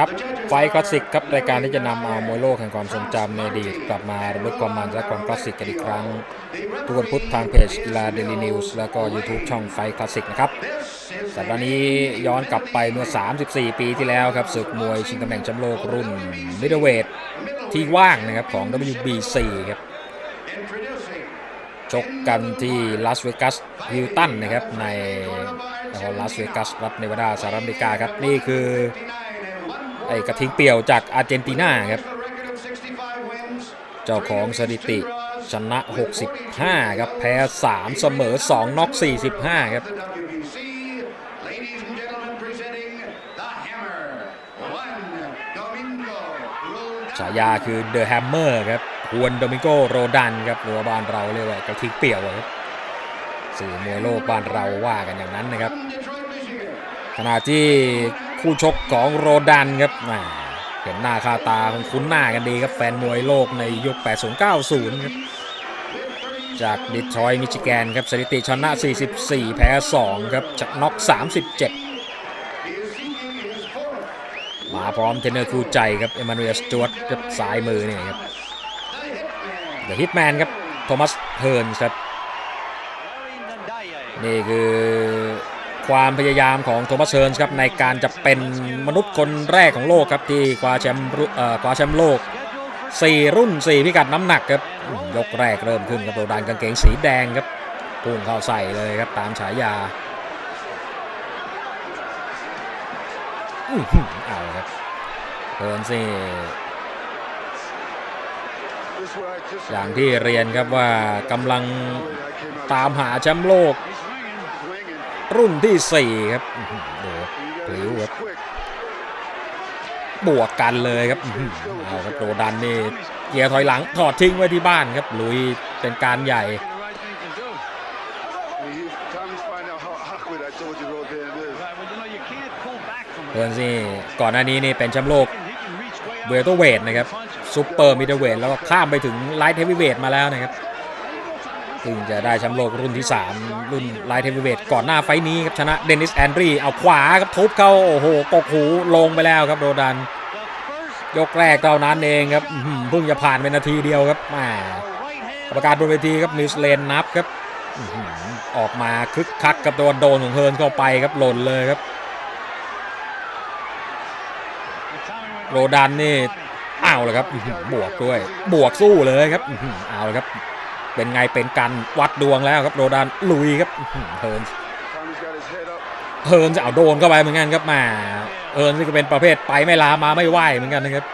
ครับ ไฟคลาสสิกครับรายการที่จะนำเอามวยโลกแห่งความทรงจำในอดีตกลับมาระลึกความมันและความคลาสสิกกันอีกครั้ง ทุกวันพุธทางเพจกีฬาเดลินิวส์แล้วก็ YouTube ช่องไฟคลาสสิกนะครับสัปดาห์นี้ย้อนกลับไปเมื่อ 34 ปีที่แล้วครับศึกมวยชิงตำแหน่งแชมป์โลกรุ่นมิดเดิลเวทที่ว่างนะครับของ WBC ครับชกกันที่ลาสเวกัสฮิลตันนะครับในลาสเวกัสรัฐเนวาดาสหรัฐอเมริกาครับ นี่คือ ไอ้กระทิงเปี่ยวจากอาร์เจนตินาครับ เจ้าของสถิติชนะ 65 ครับ แพ้ 3 เสมอ 2น็อก45 ครับ ฉายาคือเดอะแฮมเมอร์ครับฮวนโดมิโกโรดันครับหรือว่าบ้านเราเรียกว่ากระทิงเปี่ยวครับสื่อมวยโลกบ้านเราว่ากันอย่างนั้นนะครับขณะที่ คู่ชกของโรดันครับเห็นหน้าคาตาคงคุ้นหน้ากันดีครับแฟนมวยโลกในยุค 80-90 ครับ จากดิทรอยต์มิชิแกนครับสถิติชนะ 44 แพ้ 2 ครับจากน็อก 37มาพร้อมเทนเนอร์คู่ใจครับเอมานูเอลสจวตครับซ้ายมือเนี่ยครับเดอะฮิตแมนครับโทมัสเฮิร์นครับ นี่คือ ความพยายามของโทมัสเฮิร์นส์ครับในการจะเป็นมนุษย์คนแรกของโลกครับที่คว้าแชมป์รุ่นเอ่อคว้าแชมป์โลก 4 รุ่น 4 พิกัดน้ำหนักครับยกแรกเริ่มขึ้นกับโรดานกางเกงสีแดงครับพุ่งเข้าใส่เลยครับตามฉายาอื้อหือเอาครับเฮิร์นซี่อย่างที่เรียนครับว่ากำลังตามหาแชมป์โลก รุ่นที่ 4 ครับอื้อหือดูพลิ้วครับบวกกันเลยครับอื้อหือเอาครับโรดันนี่เกียร์ถอยหลังถอดทิ้งไว้ที่บ้านครับลุยเป็นการใหญ่เฮิร์นส์นี่ก่อนหน้านี้นี่เป็นแชมป์โลกเวลเตอร์เวทนะครับซูเปอร์มิดเดิลเวทแล้วก็ข้ามไปถึงไลท์เฮฟวีเวทมาแล้วนะครับ ซึ่งจะได้แชมป์โลกรุ่นที่ 3 รุ่นไลท์เฮฟวีเวทก่อนหน้าไฟท์นี้ครับ ชนะเดนิสแอนดรีเอาขวาครับทุบเข้า โอ้โหกกหูลงไปแล้วครับโรดัน ยกแรกเท่านั้นเองครับเพิ่งจะผ่านไปนาทีเดียวครับแหมกรรมการบนเวทีครับนิวซีแลนด์นับครับออกมาคึกคักกับโดนโดนของเฮิร์นเข้าไปครับหล่นเลยครับโรดันนี่เอาวเลยครับบวกด้วยบวกสู้เลยครับอื้อหือเอาเลยครับ เป็นไงเป็นกันวัดดวงแล้วครับโรดันลุยครับเฮิร์นเฮิร์นจะเอาโดนเข้าไปเหมือนกันครับมาเฮิร์นนี่ก็เป็นประเภทไปไม่ลามาไม่ไหวเหมือนกันนะครับ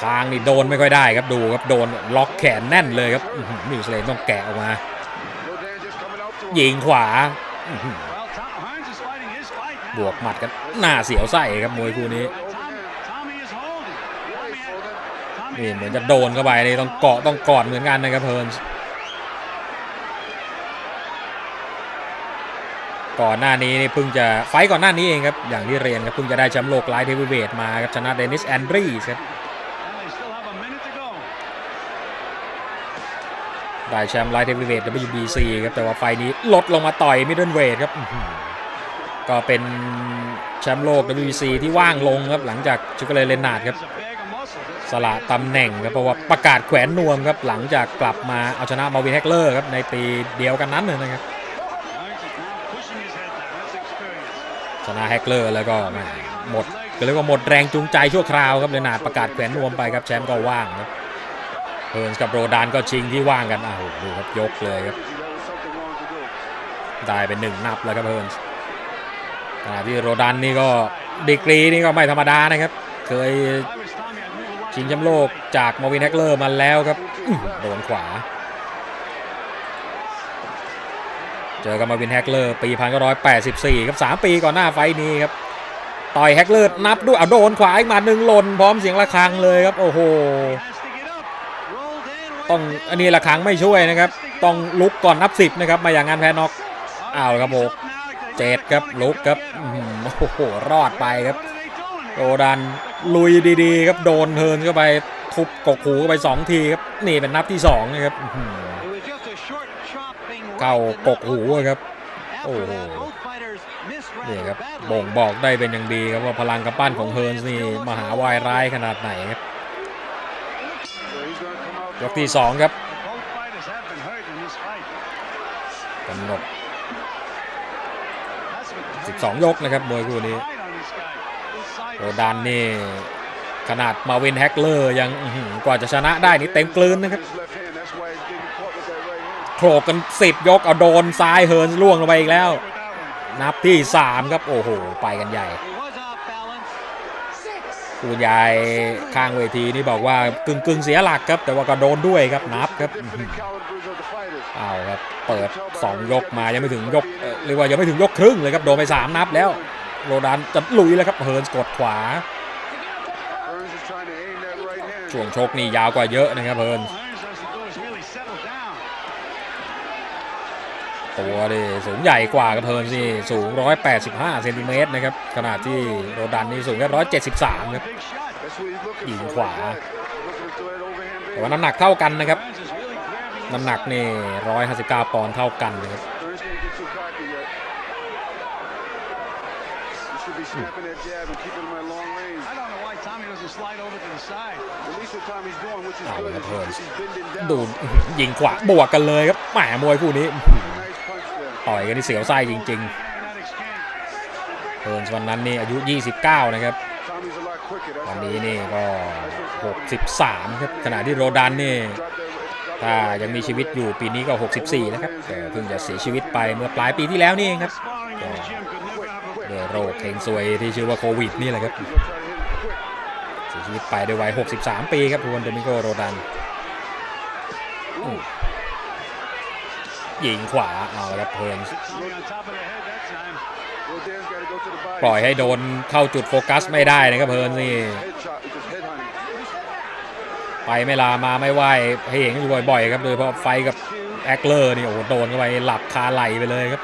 คางนี่โดนไม่ค่อยได้ครับดูครับโดนล็อกแขนแน่นเลยครับอื้อหือนิวซีแลนต้องแกะออกมายิงขวาบวกหมัดกันหน้าเสียวไส้ครับมวยคู่นี้ Tommy is holding. Tommy, นี่เหมือนจะโดนเข้าไปนี่ต้องเกาะต้องกอดเหมือนกันนะครับเฮิร์นส์ก่อนหน้านี้นี่เพิ่งจะไฟก่อนหน้านี้เองครับ อย่างที่เรียนครับเพิ่งจะได้แชมป์โลกไลท์เฮฟวีเวทมาครับชนะเดนิสแอนดรีสครับได้แชมป์ไลท์เฮฟวีเวท WBC ครับแต่ว่าไฟนี้ลดลงมาต่อยมิดเดิลเวทครับก็เป็นแชมป์โลก WBC ที่ว่างลงครับหลังจากชิคเลเลนนาร์ดครับ สละตำแหน่งครับเพราะว่าประกาศแขวนนวมครับหลังจากกลับมาเอาชนะมาวินแฮกเลอร์ครับในปีเดียวกันนั้นเลยนะครับชนะแฮกเลอร์แล้วก็หมดก็เรียกว่าหมดแรงจูงใจชั่วคราวครับเลนาดประกาศแขวนนวมไปครับแชมป์ก็ว่างครับเฮิร์นส์กับโรดานก็ชิงที่ว่างกันอ้าวดูครับยกเลยครับได้เป็นหนึ่งนับแล้วครับเฮิร์นส์ขณะที่โรดันนี่ก็ดีกรีนี่ก็ไม่ธรรมดานะครับ เคย ชิงแชมป์โลกจากมาวินแฮกเลอร์มาแล้วครับโดนขวา เจอกับมาวินแฮกเลอร์ปี1984ครับ3ปีก่อนหน้าไฟท์นี้ครับต่อยแฮกเลอร์นับด้วยเอาโดนขวาอีกมาหนึ่งหล่นพร้อมเสียงระฆังเลยครับ โอ้โหต้องอันนี้ระฆังไม่ช่วยนะครับ ต้องลุกก่อนนับสิบนะครับมาอย่างงานแพ้น็อกอ้าวครับผมเจ็ดครับลุกครับโอ้โหรอดไปครับโรดัน ลุยดีๆครับโดนเฮิร์นเข้าไปทุบกกหูเข้าไปสองทีครับนี่เป็นนับที่สองนะครับอื้อหือ here? It was just a short chopping เข้า right ก to กหูครับ the- โอ้โห Both fighters missed นี่ rather ครับ badly. บ่งบอกได้เป็นอย่างดีครับว่าพลังกำปั้นของเฮิร์นส์นี่มหาวายร้ายขนาดไหนครับ So he's going to come out. ยกที่สองครับ Both fighters have been hurt in this fight. กำหนด That's what 12 ยกนะครับมวยคู่นี้ โรดันนี่ขนาดมาวินแฮกเลอร์ยังกว่าจะชนะได้นี่เต็มกลืนนะครับโขลกกัน10ยกเอาโดนซ้ายเฮิร์นล่วงลงไปอีกแล้ว นับที่3ครับ โอ้โห ไปกันใหญ่คุณยายข้างเวทีนี่บอกว่ากึ่งกึ่งเสียหลักครับ แต่ว่าก็โดนด้วยครับนับครับเอาครับ เปิด 2 ยกมายังไม่ถึงยกเอ่อเรียกว่ายังไม่ถึงยกครึ่งเลยครับโดนไป 3 นับแล้ว โรดันจะลุยแล้วครับเฮิร์นกดขวา ช่วงโชคนี่ยาวกว่าเยอะนะครับเฮิร์นตัวนี่สูงใหญ่กว่ากับเพิร์นนี่สูง 185 เซนติเมตรนะครับขนาดที่โรดันนี่สูงแค่173ครับยิงขวาแต่ว่าน้ำหนักเท่ากันนะครับน้ำหนักนี่159ปอนด์เท่ากันนะครับ He should be snapping that jab and keeping him at long range. I don't know why Tommy doesn't slide over to the side. At least the time he's doing, which is Oh, good, that is hurts. he's, he's bending down. ดูยิงขวาบวกกันเลยครับแหมมวยคู่นี้ Nice punch there. ต่อยกันที่เสียวไส้จริง In that exchange. ๆเฮิร์นส์วันนั้นนี่อายุ 29 นะครับ Tommy's a lot quicker. That's วัน how นี้ he- นี่ก็ 63 ครับ ขณะที่โรดันนี่ Drop that- drop ถ้า that right ยังมี hand ชีวิต over อยู่ there. ปีนี้ก็ 64แล้วครับแต่เพิ่งจะเสียชีวิตไปเมื่อปลายปีที่แล้วนี่เองครับ โรคเฮงซวยที่ชื่อว่าโควิดนี่แหละครับเสียชีวิตไปด้วยวัย 63 ปีครับทุกคนโดมิโกโรดันยิงขวาเอาครับเฮิร์นปล่อยให้โดนเข้าจุดโฟกัสไม่ได้นะครับเฮิร์นนี่ไปไม่ลามาไม่ไหวให้เห็นอยู่บ่อยๆครับโดยเฉพาะไฟกับแอคเลอร์นี่โอ้โหโดนเข้าไปหลับคาไหลไปเลยครับ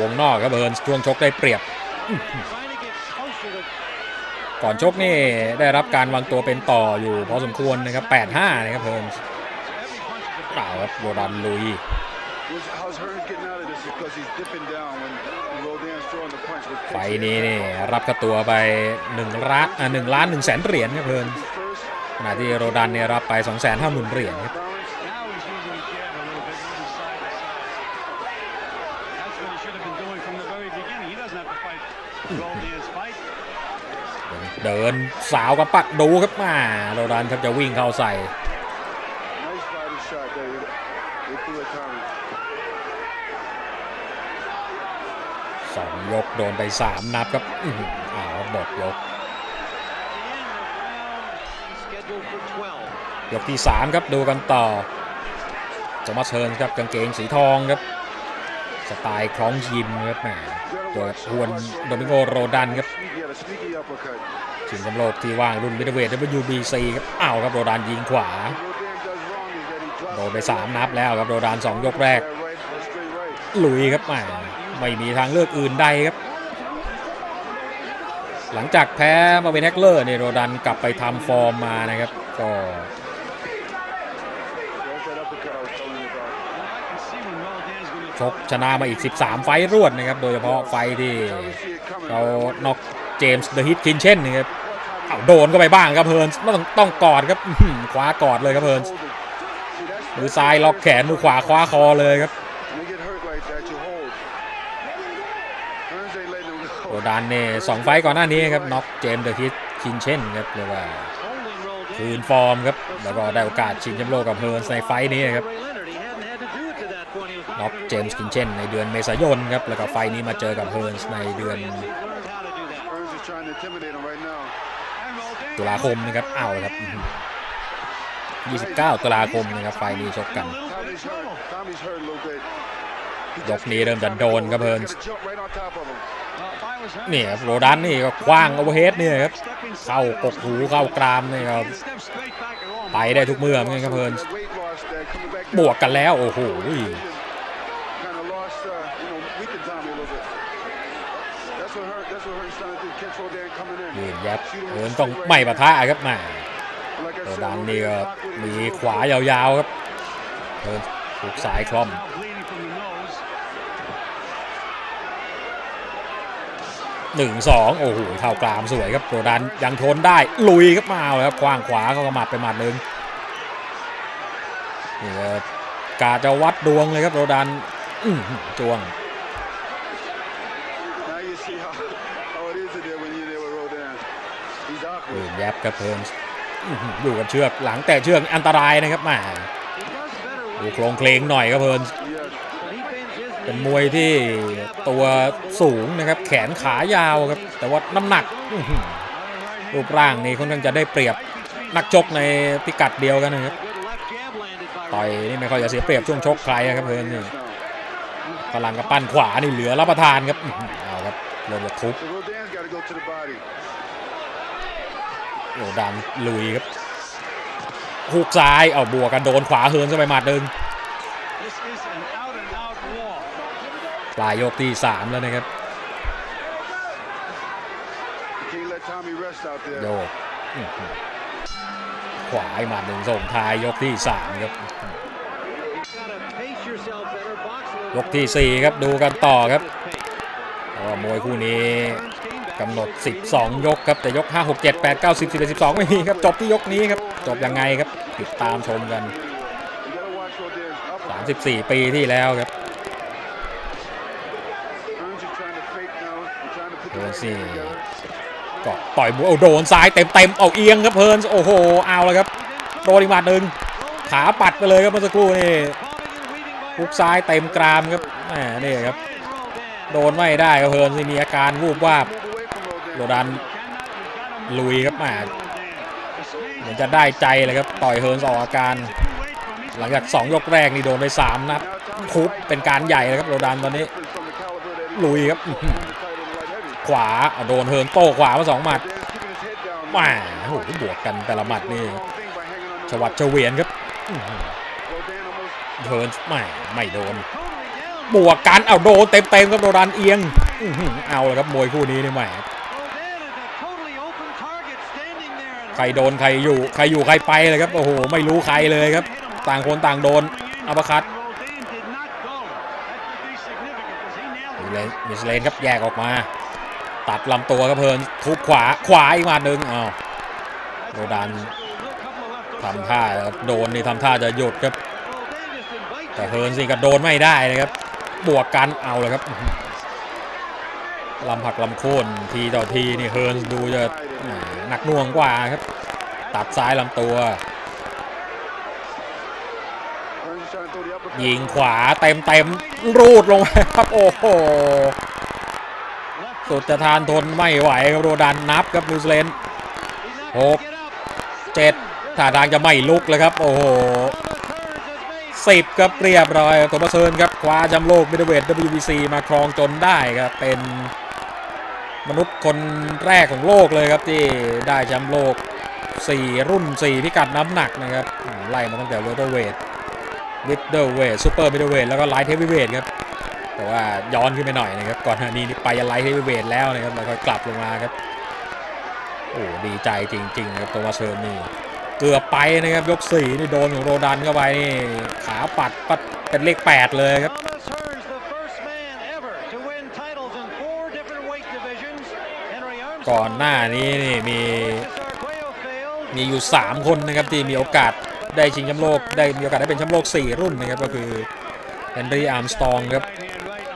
วงนอกครับเฮิร์นช่วงชกได้เปรียบ ก่อนชกนี่ได้รับการวางตัวเป็นต่ออยู่พอสมควรนะครับ8-5นะครับเฮิร์นเปล่าครับโรดันลุย ไฟล์นี้นี่รับค่าตัวไป1ล้านอ่า1ล้าน1แสนเหรียญครับเฮิร์นขณะที่โรดันเนี่ยรับไป2 5 0 0 0 0เหรียญครับ เดินสาวกับปัดดูครับมาโรดันครับจะวิ่งเข้าใส่สองยกโดนไป3นับครับอ้าวหมดยก ยกที่3ครับดูกันต่อโทมัสเฮิร์นส์ครับกางเกงสีทองครับ สไตล์คล้องยิมครับแหมโดยฮวนโดมิโกโรดันครับชิงแชมป์โลกที่ว่างรุ่นมิดเวท WBC ครับอ้าวครับโรดันยิงขวา โดนไป 3 นับแล้วครับโรดัน 2 ยกแรก ลุยครับแหมไม่มีทางเลือกอื่นใดครับ หลังจากแพ้มาเป็นแฮกเลอร์เนี่ยโรดันกลับไปทำฟอร์มมานะครับก็ ชกชนะมาอีก 13 ไฟรวดนะครับ โดยเฉพาะไฟที่เราน็อกเจมส์เดอะฮิตคินเช่นนะครับเอาโดนก็ไปบ้างครับเฮิร์นส์ต้องต้องกอดครับคว้ากอดเลยครับเฮิร์นส์มือซ้ายล็อกแขนมือขวาคว้าคอเลยครับโดันเน่สองไฟก่อนหน้านี้ครับน็อกเจมส์เดอะฮิตคินเช่นครับเรียกว่าคืนฟอร์มครับแล้วก็ได้โอกาสชิงแชมป์โลกกับเฮิร์นส์ในไฟต์นี้ครับ น็อปเจมส์กินเช่น ในเดือนเมษายนครับ แล้วก็ไฟนี้มาเจอกับเฮิร์นส์ในเดือนตุลาคมนะครับเอาครับ 29 ตุลาคมนะครับไฟนี้ชกกัน ยกนี้เริ่มจะโดนครับเฮิร์นส์นี่ครับโรดันนี่ก็คว้างโอเวอร์เฮดนี่ครับ เข้ากกหูเข้ากรามนี่ครับ ไปได้ทุกเมื่อเหมือนกันครับเฮิร์นส์บวกกันแล้ว โอ้โห ยืนยับ Shoot him เฮิร์น with ต้อง straight ไม่ right ปะทะครับแหมา Like I โร said, ดัน we'll นี่ be ก็ back with มี it. ขวายาวๆครับเพิ่นถูกสายคล่อม Now bleeding from the nose. หนึ่งสองโอ้โหเท้ากรามสวยครับโรดันยังทนได้ลุยครับมาเอาเลยครับคว้างขวาเขาก็หมัดไปหมัดหนึ่งนี่ครับกาจะวัดดวงเลยครับโรดันอื้อหือจ้วง ยบครับเพิ่นอยู่กับเชือกหลังแต่เชือกอันตรายนะครับแหมาดูโครงเคลงหน่อยครับเพิ่นเป็นมวยที่ตัวสูงนะครับ แขนขายาวครับ แต่ว่าน้ำหนักรูปร่างนี่ค่อนข้างจะได้เปรียบนักชกในพิกัดเดียวกันนะครับต่อยนี่ไม่ค่อยจะเสียเปรียบช่วงชกใครนะครับเพิ่นนี่พลังกับปั้นขวานี่เหลือรับประทานครับเอาครับเริ่มจะทุบ โอ้ดันลุยครับหุกซ้ายเอาบวกกันโดนขวาเฮิร์นเข้าไปหมัดหนึ่งปลายยกที่สามแล้วนะครับโยกขวาหมัดหนึ่งส่งท้ายยกที่สามครับยกที่4ครับดูกันต่อครับมวยคู่นี้ กำหนด 12 ยกครับแต่ยก 5 6 7 8 9 10 11 12 ไม่มีครับ จบที่ยกนี้ครับ จบยังไงครับ ติดตามชมกัน 34 ปีที่แล้วครับ Burns is trying to fake now. He's trying to put the Let's right see. hand together. ก็ต่อยมวยเอาโดนซ้ายเต็มเต็มๆเอาเอียงครับเพิร์นโอ้โห เอาแล้วครับโดนอีกหมัดหนึ่งขาปัดไปเลยครับเมื่อสักครู่นี่ฮุกซ้ายเต็มกรามครับแหมนี่ครับ โดนไม่ได้ครับเพิร์นที่มีอาการวูบวาบ โรดันลุยครับแหมเหมือนจะได้ใจเลยครับ ต่อยเฮิร์นออกอาการ หลังจาก 2 ยกแรกนี่โดนไป 3 นัดคุบเป็นการใหญ่เลยครับโรดันตอนนี้ลุยครับ ขวาโดนเฮิร์นโต้ขวามาสองหมัดแหมโอ้โหบวกกันแต่ละหมัดนี่ชวัดเฉวียนครับเฮิร์นแหมไม่โดนบวกกันเอาโดนเต็มๆครับโรดันเอียงเอาเลยครับมวยคู่นี้นี่แหม ใครโดนใครอยู่ใครอยู่ใครไปเลยครับโอ้โหไม่รู้ใครเลยครับ ต่างคนต่างโดนอัปคัตมิสเลนมิสเลนครับแยกออกมา ตัดลำตัวครับเพลินทุบขวาขวาอีกมาหนึ่งอ้าวโรดันทำท่าโดนนี่ทำท่าจะหยุดครับ แต่เพลินสิก็โดนไม่ได้นะครับ บวกกันเอาเลยครับ ลำผักลำโค่นทีต่อทีนี่เฮิร์นดูจะหนักหน่วงกว่าครับ ตัดซ้ายลำตัว ยิงขวาเต็มเต็มรูดลงไปครับโอ้โหสุดจะทานทนไม่ไหวครับโรดันนับครับนิวซีแลนหกเจ็ดท่าทางจะไม่ลุกเลยครับ โอ้โหสิบครับเรียบร้อยตัวประเสริญครับคว้าแชมป์โลกมิดเดิลเวท WBC มาครองจนได้ครับเป็น มนุษย์คนแรกของโลกเลยครับที่ได้แชมป์โลก 4 รุ่น 4 พิกัดน้ำหนักนะครับ ไล่มาตั้งแต่เวลเตอร์เวทมิดเดิลเวทซูเปอร์มิดเดิลเวทแล้วก็ไลท์เฮฟวีเวทครับ แต่ว่าย้อนขึ้นไปหน่อยนะครับ ก่อนหน้านี้ไปไลท์เฮฟวีเวทแล้วนะครับ แล้วค่อยกลับลงมาครับ โอ้ดีใจจริง ๆ ครับตัวเชิญนี่เกือบไปนะครับยกสี่นี่โดนของโรดันเข้าไปนี่ขาปัดปัดเป็นเลข 8 เลยครับ ก่อนหน้านี้นี่มีมีอยู่ 3 คนนะครับที่มีโอกาสได้ชิงแชมป์โลกได้มีโอกาสได้เป็นแชมป์โลก 4 รุ่นนะครับก็คือเฮนรี่อาร์มสตองครับ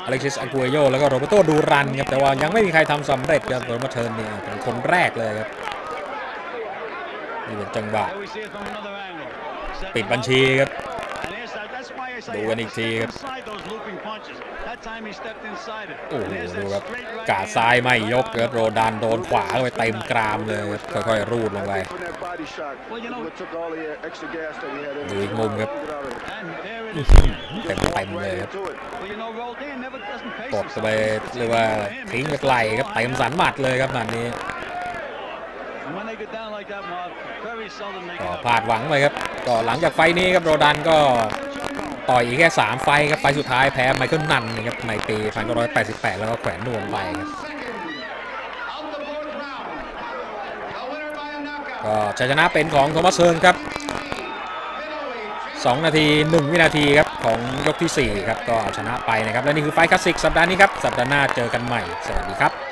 อเล็กซิสอากูเอโยแล้วก็โรเบโตดูรันครับแต่ว่ายังไม่มีใครทำสำเร็จครับโรมาเทิร์นเนี่ยเป็นคนแรกเลยครับนี่เป็นจังหวะปิดบัญชีครับดูกันอีกทีครับ inside those looping punches. That time he stepped inside it. โอ้โห And there's ดู that ครับ straight right กาด hand. ซ้ายไม่ยกครับโรดันโดนขวาเข้าไปเต็มกรามเลยครับค่อยๆรูดลงไป From that body shot, Well, you know- what took all the extra gas that he had in ดู him. อีกมุมครับ Get out of it. And there it อื้อ is. หือเต็มเต็มๆเลยครับ Into it. Well, you know, Roldan never doesn't pace กด himself. เข้าไป It's เรียกว่า easy for him. He ทิ้ง just จากไหลครับ goes เต็ม line. สันหมัดเลยครับนัดนี้ And when they get down like that, Mark, very seldom they ก็ get up. พลาดหวังไปครับก็หลังจากไฟล์นี้ครับโรดันก็ ต่อยอีกแค่ 3 ไฟครับไฟสุดท้ายแพ้ไมเคิลนันนะครับในปี 1988 แล้วก็แขวนนวมไปครับก็ชัยชนะเป็นของโทมัสเซิร์นครับ 2 นาที 1 วินาทีครับ ของยกที่ 4 ครับ ก็เอาชนะไปนะครับ และนี่คือไฟคลาสสิกสัปดาห์นี้ครับ สัปดาห์หน้าเจอกันใหม่ สวัสดีครับ